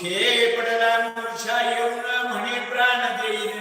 ദുഃഖേ പടലാമൂർച്ഛായുള്ള മണിപ്രാണതയിൽ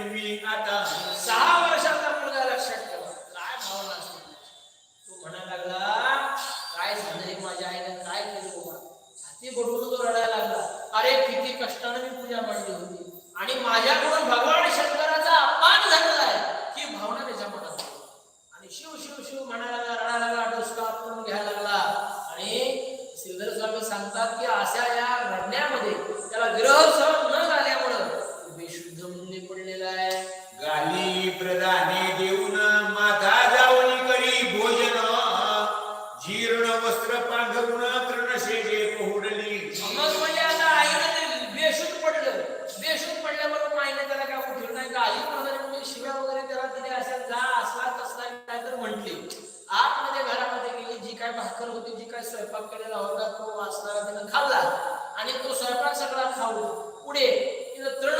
ನಾವು ಕೂಡಿ ಇದು ತೃಣ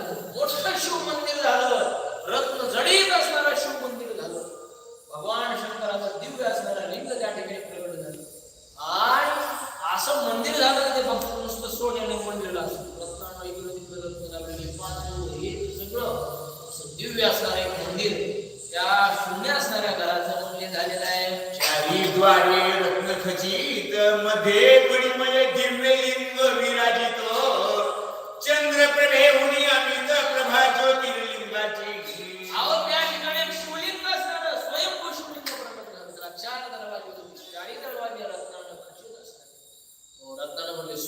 जडीत असणारा शिवमंदिर झालं. भगवान शंकराचं दिव्य असणारा लिंग त्या ठिकाणी प्रगट झालं. आणि असं मंदिर झालं ते फक्त नुसतं सोन्याने मंदिर दिव्य असणारे मंदिर. त्या शून्य असणाऱ्या घराचं मंदिर झालेलं आहे. चारी द्वारे रत्न खचित मध्ये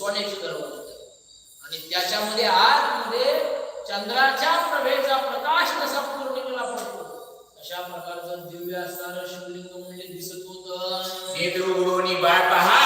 सोन्याची करवत आणि त्याच्यामध्ये आतमध्ये चंद्राच्या प्रभेचा प्रकाश कसा पूर्णिमेला पडतो. अशा प्रकारचं दिव्य असणारं शिवलिंग म्हणजे दिसत होत. हे बाय पहा.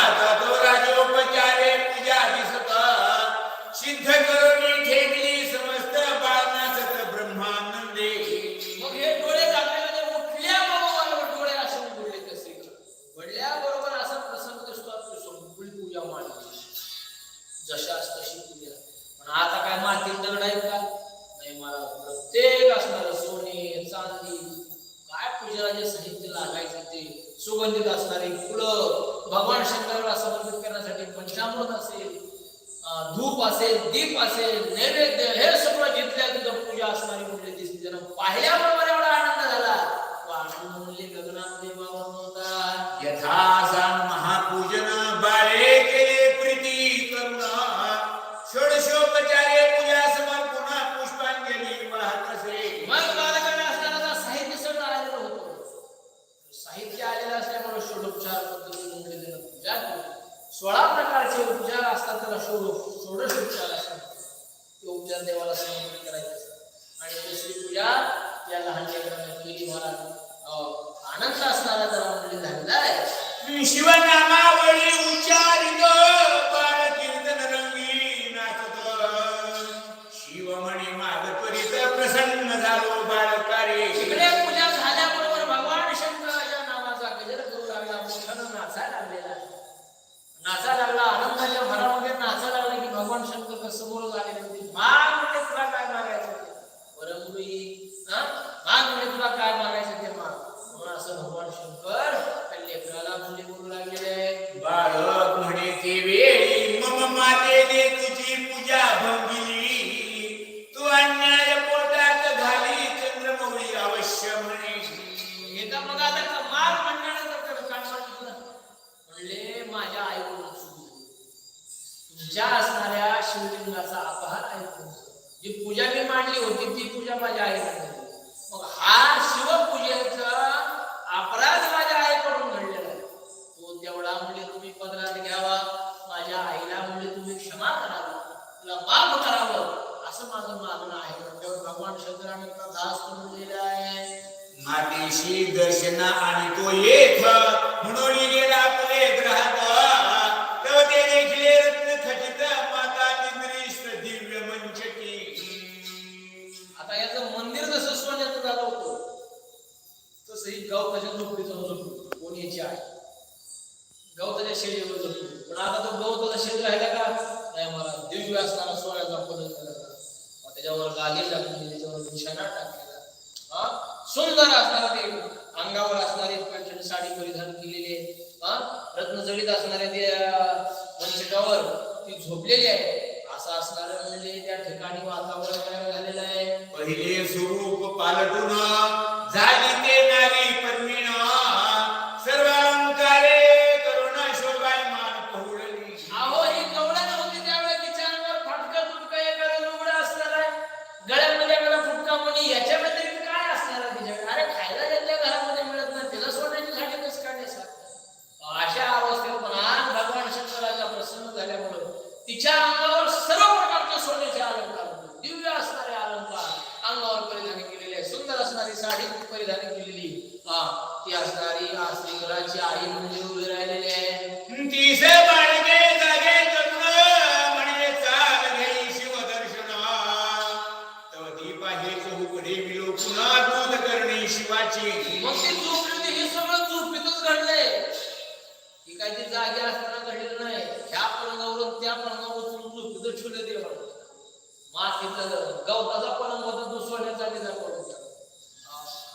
असणार सोने चांदी काय पूजेला साहित्य लागायचं ते सुगंधित असणारे फुलं भगवान शंकराला समर्पित करण्यासाठी पंचामृत असेल धूप असेल दीप असेल नैवेद्य हे सगळं घेतल्या तिथं पूजा असणारी म्हणजे दिसते. पाहिल्याबरोबर एवढा आनंद असल्यामुळे षोडोपचार उपचार सोळा प्रकारचे उपचार असतात त्याला षोडो असतात ते उपचार देवाला समर्पित करायचे आणि दुसरी पूजा या लहान लेकरांना केली आनंद असणारा जरा म्हणजे झालेला आहे शिवनामावळी उच्चारितो. मातेशी आणि तो येथ म्हणून गेला पुढे ग्रहात. ते रत्न खचित माता इंद्रिष्ट दिव्य मंचकी. आता याचं मंदिर जसं सोन्याचं झालं होतं तसं ही गवताच्या झोपडीचं झोपडी कोण याची आहे? गवताच्या शेळीवर पण आता तो गवताचा शेड राहिला का? नाही मला दिव्य असणारा सोन्याचा त्याच्यावर गाली टाकली त्याच्यावर निशाणा टाकलेला. हा? सुंदर असणारा ते अंगावर असणारी पैठण साडी परिधान केलेली आहे हा? रत्न जडीत असणारे मंचकावर ती झोपलेली आहे असं असणार म्हणजे त्या ठिकाणी वातावरण झालेलं आहे. पहिले स्वरूप पालटून झाली ते दूध करणे शिवाची मग ती झोपली होती हे सगळं घडलंय. ही ती जागी असताना घडलेलं नाही. ह्या पलंगावरून त्या पलंगावर उचलून झोपेतच ठेवलं ते मातीचा गवताचा पलंग होता तो सोन्याचा तिचा पलंग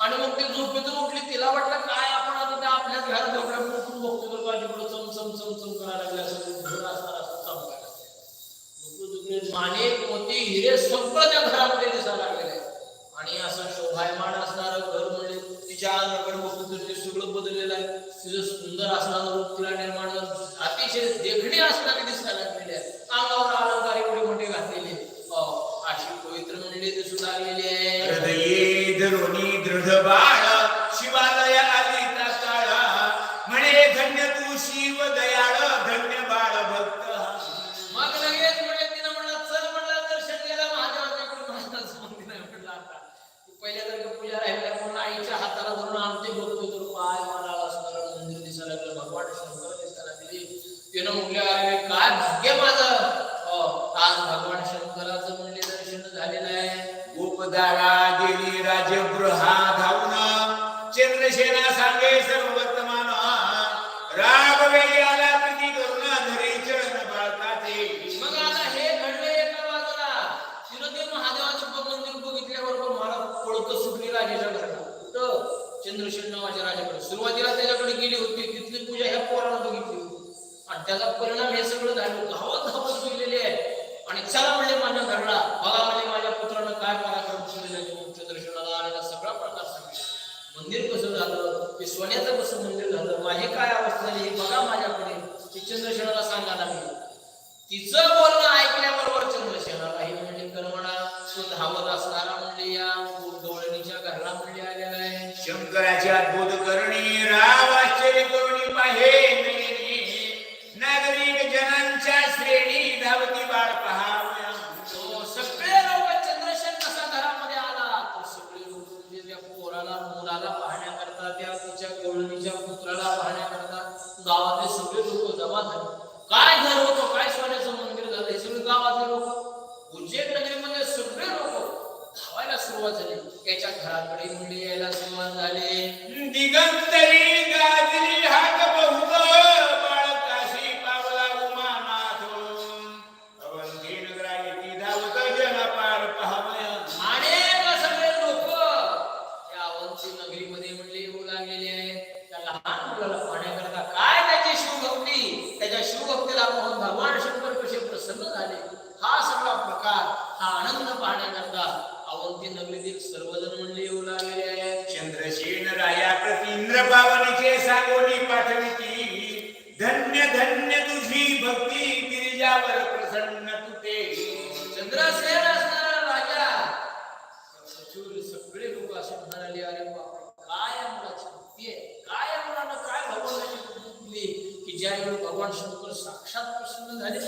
आणि मग ती झोपेतून उठली. तिला वाटलं काय आपण आता त्या आपल्याच घरात डोकऱ्या उठून बघतो तर माझ्याकडे चम चम चम चम करायला लागले असं घर असणार असं चमकायला माने मोती हिरे सगळं त्या घरामध्ये दिसायला लागले. आणि असं शोभायमान असणारं घर म्हणजे तिच्या अंगाकडे बघून तर ते सगळं बदललेलं आहे. तिचं सुंदर असणारं रूप तिला निर्माण अतिशय देखणी असणारी दिसायला लागलेली आहे. अंगावर अलंकार एवढे मोठे घातलेले अशी पवित्र मंडळी दिसू लागलेली आहे. हृदये धरुणी दृढ उपदारा गेली राजगृहा धावून. चंद्रसेना सांगे सर्व वर्तमान राग वेळी आला प्रीती करून अंधरे चरण बाळकाचे. मग आता हे घडले एका बाजूला. शिरोदेव ते महादेवाचं मंदिर बघितल्याबरोबर मला पळत सुटली राजाच्या घराला कुठं चंद्रशेठ नावाच्या राजाकडे. सुरुवातीला त्याच्याकडे गेली होती. तिथली पूजा ह्या पोराला बघितली होती. आणि त्याचा परिणाम हे सगळं झालं. धावत धावत गेलेले आहे. आणि चला म्हणजे माझ्या घरला? बघा म्हणजे माझ्या पुत्रानं काय पराक्रम केलेला आहे तो चंद्रशेठाला आलेला सगळा प्रकार सांगितला. मंदिर कसं झालं? ते सोन्याचं कसं मंदिर झालं? माझी काय अवस्था झाली? हे बघा माझ्याकडे. ती चंद्रशेठाला सांगायला लागले. तिचं बोलणं ऐकल्याबरोबर चंद्रसेनाला हे म्हणजे करमणा तो धावत असणारा म्हणजे या गवळणीच्या घरला म्हणजे आलेला आहे. शंकराची अद्भुत करणी राव आश्चर्य करुणी पाहे. सगळे लोक जमा झाले काय घर होतं काय सोन्याचं मंदिर झालं हे सगळे गावातले लोक. उज्जैन नगरीमध्ये सगळे लोक धावायला सुरुवात झाली. त्याच्या घराकडे मुली यायला सुरुवात झाली. दिगंतरी गाजली हा नगरीतील सर्वजण म्हणले येऊ लागलेले आहेत चंद्रसेन राया प्रति इंद्र पावनीचे सांगोनी पाठविती धन्य धन्य तुझी भक्ती गिरिजावर प्रसन्न तुटे चंद्रसेन असणारा राजा। सचिव सगळे लोक असे म्हणाले अरे बापरे काय मुलाची भक्ती आहे? काय या काय भगवानाची भक्ती की ज्यावेळी भगवान शंकर साक्षात प्रसन्न झाले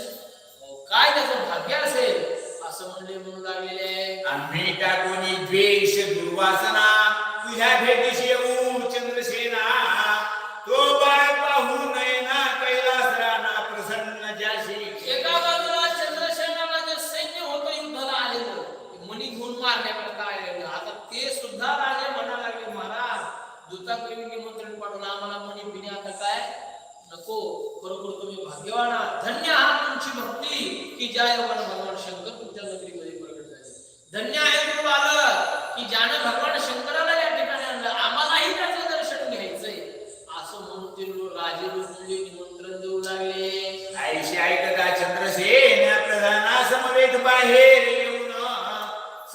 काय त्याचं भाग्य असेल? असं म्हणले म्हणू लागलेले. आहे आम्ही टाकूनी द्वेष दुर्वासना? तुझ्या भेटीशी येऊ चंद्रसेना. तो बाळ पाहू नये ना कैलास राणा प्रसन्न जाशी एका बाजूला चंद्रसेनाला जे सैन्य होतं युद्धाला आलेलं. मणी घेऊन मारण्याकरता आलेलं. आता ते सुद्धा राजे म्हणा लागले महाराज दूताकडे निमंत्रण पाठवून आम्हाला मणी पिणे आता काय? नको. खरोखर तुम्ही भाग्यवान. धन्य आहात तुमची भक्ती. की ज्या योगानं भगवान शंकर तुमच्या नगरीमध्ये प्रगट झाले धन्य आहे तो बालक की ज्यानं भगवान शंकराला या ठिकाणी आणलं. आम्हालाही त्याचं दर्शन घ्यायचंय. असं म्हणून ते राजे लोक म्हणजे निमंत्रण देऊ लागले. आईशी ऐकता चंद्रसेन प्रधाना समवेत बाहेर येऊन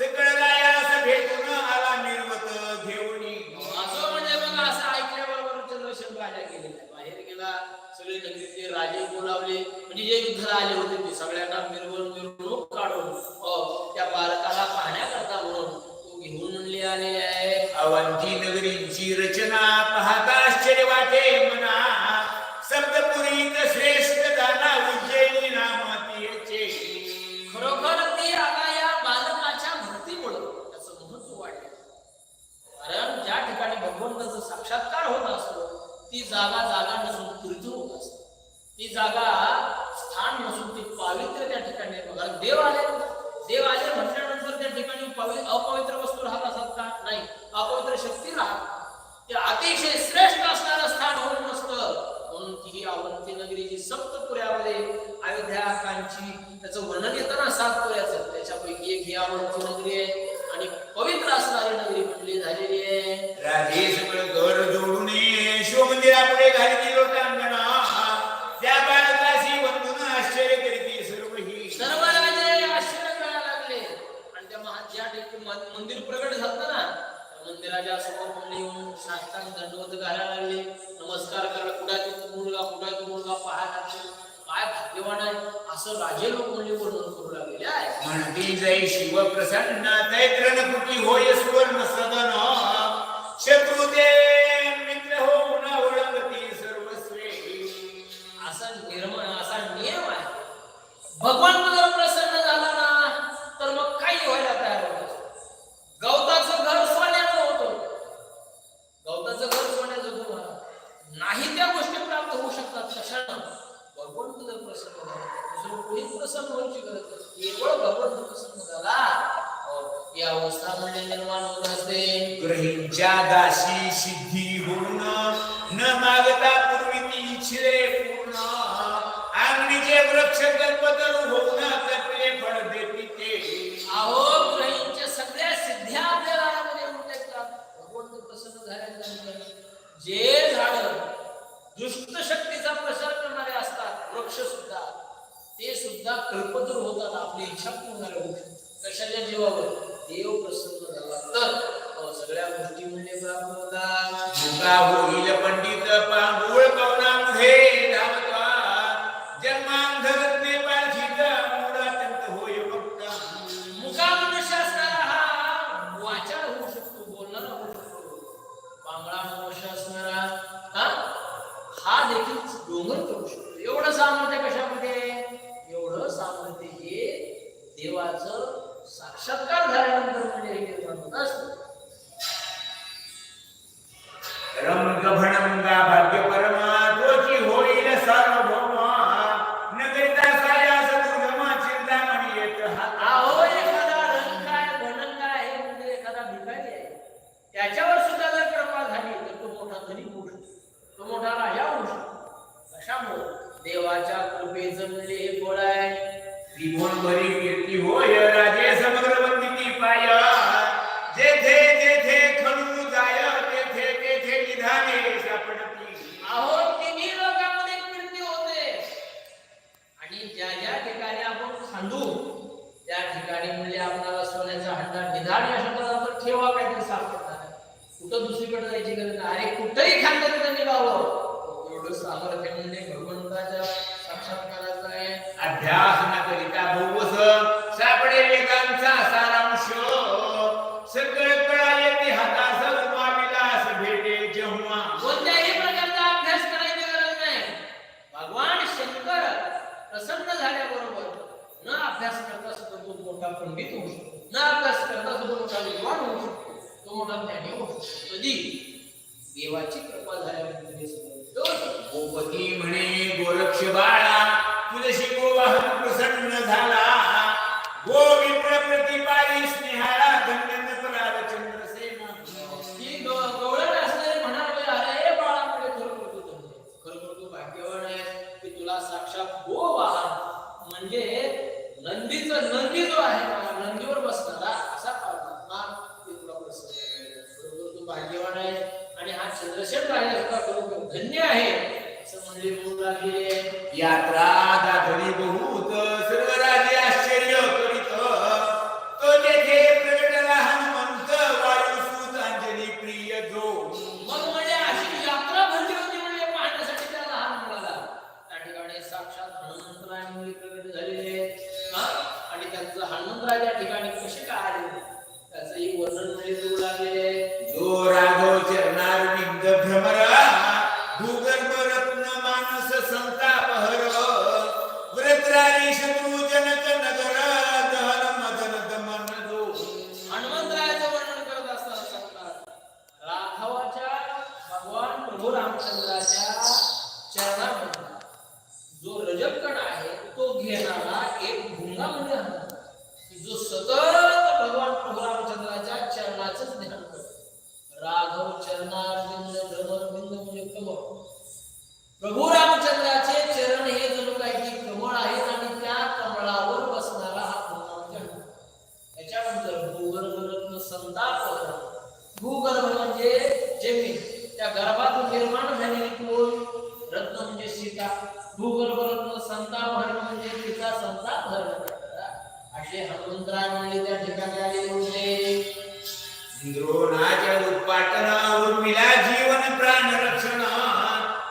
रायास भेटून आला निर्वत घेऊनी असं म्हणजे मग असं ऐकल्याबरोबर चंद्रशेन राजा गेलेला. बाहेर गेला सगळे नगरीतले राजे बोलावले. म्हणजे जे युद्धाला आले होते ते सगळ्यांना मिरवून मिरवणूक काढून अ, त्या बालकाला पाहण्याकरता म्हणून तो घेऊन आहे अवंती नगरीची रचना पाहता आश्चर्य वाटे म्हणा सप्तपुरी श्रेष्ठ दाना उज्जैनी नामातीचे खरोखर ती आता या बालकाच्या त्याचं महत्त्व कारण ज्या ठिकाणी भगवंताचा साक्षात्कार होत असतो ती जागा जागा नसून तीर्थ होत असते. ती जागा स्थान नसून ती पावित्र्य त्या ठिकाणी बघा देव आले देव आले पवित्र अपवित्र वस्तू राहत असत का? नाही. अपवित्र शक्ती राहत. ते अतिशय श्रेष्ठ असणारं स्थान होऊन नसतं म्हणून ती ही अवंती नगरी जी सप्तपुऱ्यामध्ये अयोध्या कांची त्याचं वर्णन येताना सात पुऱ्याचं. त्याच्यापैकी एक ही अवंती नगरी आहे आणि पवित्र असणारी नगरी म्हटली झालेली आहे? राधे सगळं घर जोडून शिवमंदिरापुढे घालती लोटांगणा त्या बालकाशी वंदून आश्चर्य करीती सर्व ही सर्व राजे आश्चर्य करायला लागले आणि त्या महा ज्या ठिकाणी मन- मंदिर प्रगट झालं ना मंदिराच्या समोर येऊन साष्टांग दंडवत घालायला लागले. नमस्कार करायला कुठे मुलगा कुठे मुलगा लागले काय भाग्यवान आहे. असं राजे लोक म्हणजे वर्णन करू लागलेले आहे म्हणती जय शिव प्रसन्न तैत्रण कुटी होय सुवर्ण सदन. शत्रू ते मित्र ओळखती सर्वस्वे असा निर्म असा नियम आहे. भगवान जर प्रसन्न झाला ना तर मग काही व्हायला तयार सुद्धा कल्पतर होतात आपली इच्छा पूर्ण होऊ कशाच्या जीवावर? देव प्रसन्न झाला. तर सगळ्या गोष्टी म्हणजे प्राप्त होतात पंडित मनुष्य असणारा हा देखील डोंगर करू शकतो. एवढं सामर्थ्य कशामध्ये कृपेचं म्हणजे हे फळ शिवाची पूर्वी प्रगट झालेले आणि त्यांचं हनुमंतराव त्या ठिकाणी कसे काय आले? एक वर्णन म्हणजे देऊ लागलेले आहे जो राघव चरणार विंग भ्रमर भूगर्भ रत्न मानस संताप हर व्रतराणी शत्रू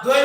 দুই